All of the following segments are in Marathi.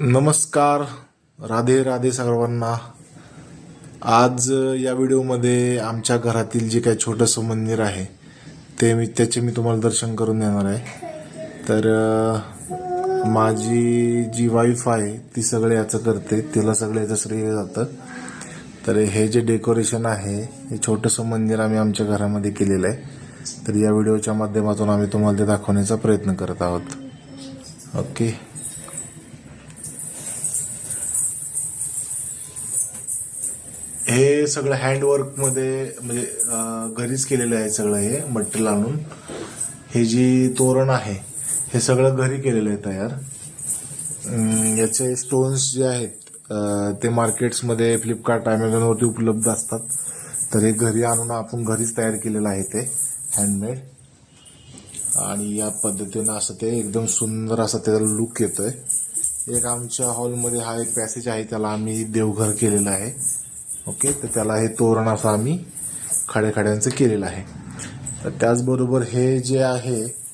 नमस्कार. राधे राधे सर्वांना. आज या व्हिडिओमध्ये आमच्या घरातील जे काही छोटंसं मंदिर आहे ते मी त्याचे मी तुम्हाला दर्शन करून देणार आहे. तर माझी जी वाईफ आहे ती सगळं याचं करते. तिला सगळं याचं श्रेय जातं. तर हे जे डेकोरेशन आहे हे छोटंसं मंदिर आम्ही आमच्या घरामध्ये केलेलं आहे. तर या व्हिडिओच्या माध्यमातून आम्ही तुम्हाला ते दाखवण्याचा प्रयत्न करत आहोत. ओके? हे सगळं हँडवर्कमध्ये म्हणजे घरीच केलेलं आहे सगळं हे मटेरियल आणून. हे जी तोरण आहे हे सगळं घरी केलेलं आहे तयार. याचे स्टोन्स जे आहेत ते मार्केट्समध्ये फ्लिपकार्ट अमेझॉनवरती उपलब्ध असतात. तर हे घरी आणून आपण घरीच तयार केलेलं आहे ते हँडमेड आणि या पद्धतीनं असं ते एकदम सुंदर असं त्याला लुक येतोय. एक आमच्या हॉलमध्ये हा एक पॅसेज आहे त्याला आम्ही देवघर केलेलं आहे. ओके? तर त्याला हे तोरण असं आम्ही खाड्याखाड्यांचं केलेलं आहे. तर त्याचबरोबर हे जे आहे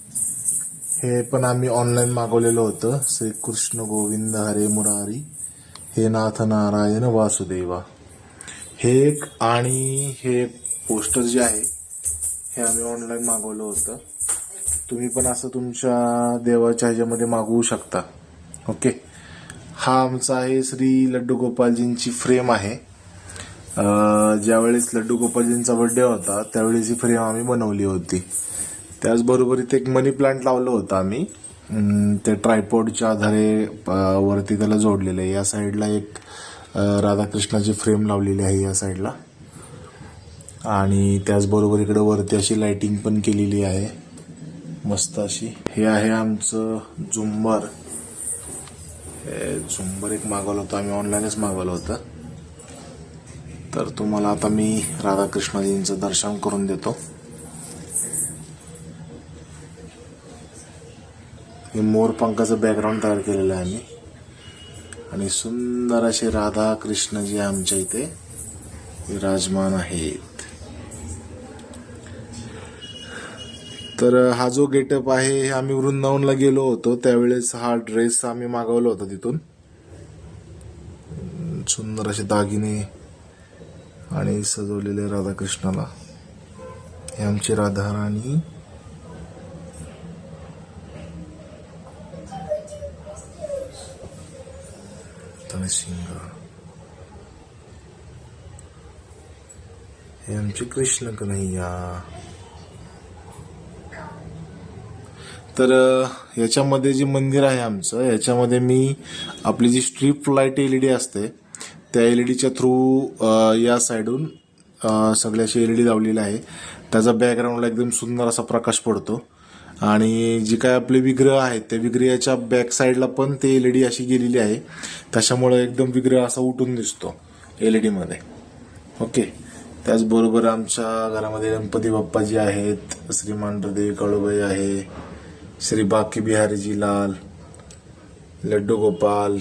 हे पण आम्ही ऑनलाईन मागवलेलं होतं. श्रीकृष्ण गोविंद हरे मुरारी हे नाथ नारायण वासुदेवा. हे एक आणि हे पोस्टर जे आहे हे आम्ही ऑनलाईन मागवलं होतं. तुम्ही पण असं तुमच्या देवाच्या ह्याच्यामध्ये मागवू शकता. ओके? हा आमचा आहे श्री लड्डू गोपालजींची फ्रेम आहे. ज्यावेळेस लड्डू गोपालजींचा बर्थडे होता त्यावेळेस ही फ्रेम आम्ही बनवली होती. त्याचबरोबर इथे एक मनी प्लांट लावलं होतं आम्ही. ते ट्रायपॉडच्या आधारे वरती त्याला जोडलेलं आहे. या साईडला एक राधाकृष्णाची फ्रेम लावलेली आहे या साईडला आणि त्याचबरोबर इकडे वरती अशी लायटिंग पण केलेली आहे. मस्त अशी. हे आहे आमचं झुंबर. हे झुंबर एक मागवलं होतं. आम्ही ऑनलाईनच मागवलं होतं. तर तुम्हाला आता मी राधाकृष्णजींचं दर्शन करून देतो. हे मोरपंखाचं बॅकग्राऊंड तयार केलेलं आहे आम्ही आणि सुंदर असे राधा कृष्णजी आमच्या इथे विराजमान आहेत. तर हा जो गेटअप आहे हे आम्ही वृंदावनला गेलो होतो. त्यावेळेस हा ड्रेस आम्ही मागवला होता तिथून. सुंदर असे दागिने आणि सजवलेले राधाकृष्णाला. हे आमची राधा तनसिंग हे आमचे कृष्ण कन्हैया. तर याच्यामध्ये जे मंदिर आहे आमचं याच्यामध्ये मी आपली जी strip light L E D असते त्या एल ईडीच्या थ्रू या साईडून सगळ्या अशी एल ई डी लावलेली आहे. त्याचा बॅकग्राऊंडला एकदम सुंदर असा प्रकाश पडतो. आणि जी काय आपले विग्रह आहेत त्या विग्रहाच्या बॅक साईडला पण ते एल ई डी अशी गेलेली आहे. त्याच्यामुळे एकदम विग्रह असा उठून दिसतो एल ई डीमध्ये ओके? त्याचबरोबर आमच्या घरामध्ये गणपती बाप्पाजी आहेत श्री मांढरदेवी काळूबाई आहे श्री बाकी बिहारीजी लाल लड्डू गोपाल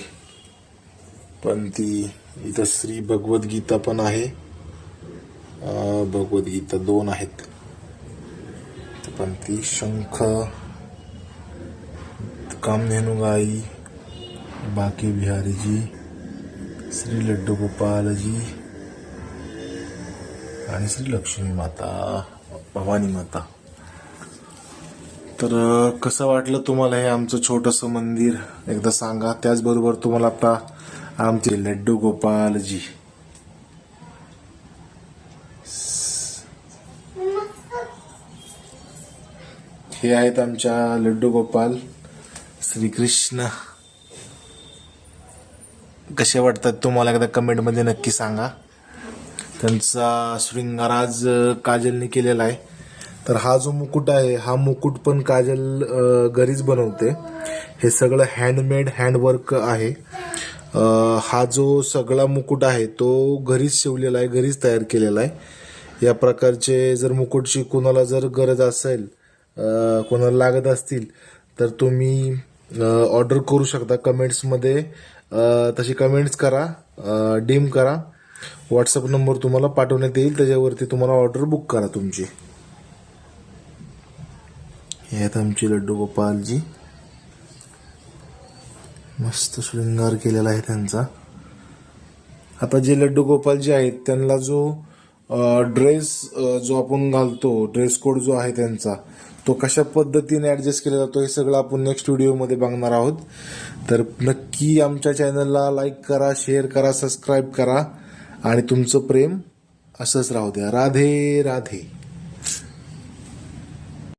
पंथी इथं श्री भगवद्गीता पण आहे. भगवद्गीता दोन आहेत. पण ती शंख कामधेनू गाई बाकी बिहारीजी श्री लड्डू गोपालजी आणि श्री लक्ष्मी माता भवानी माता. तर कसं वाटलं तुम्हाला हे आमचं छोटंसं मंदिर? एकदा सांगा. त्याचबरोबर तुम्हाला आता आमचे लड्डू गोपालजी. हे आहेत आमच्या लड्डू गोपाल श्रीकृष्ण. कसे वाटतात तुम्हाला एकदा कमेंटमध्ये नक्की सांगा. त्यांचा श्रृंगार आज काजलने केलेला आहे. तर हा जो मुकुट आहे हा मुकुट पण काजल घरीच बनवते. हे सगळं हँडमेड हँडवर्क आहे. हा जो सगळा मुकुट आहे तो घरीच शिवलेला आहे घरीच तयार केलेला आहे. या प्रकारचे जर मुकुटची कोणाला जर गरज असेल कोणाला लागत असतील तर तुम्ही ऑर्डर करू शकता. कमेंट्समध्ये तशी कमेंट्स करा डीम करा. व्हॉट्सअप नंबर तुम्हाला पाठवण्यात येईल त्याच्यावरती तुम्हाला ऑर्डर बुक करा तुमची. हे आहेत आमचे लड्डू गोपालजी. मस्त शृंगार केलेला आहे त्यांचा. आता जे लड्डू गोपाल जे आहेत त्यांना जो ड्रेस जो आपण घालतो ड्रेस कोड जो आहे त्यांचा तो कशा पद्धतीने ॲडजस्ट केला जातो हे सगळं आपण नेक्स्ट व्हिडिओमध्ये बघणार आहोत. तर नक्की आमच्या चॅनलला लाईक करा शेअर करा सबस्क्राईब करा आणि तुमचं प्रेम असंच राहू द्या. राधे राधे.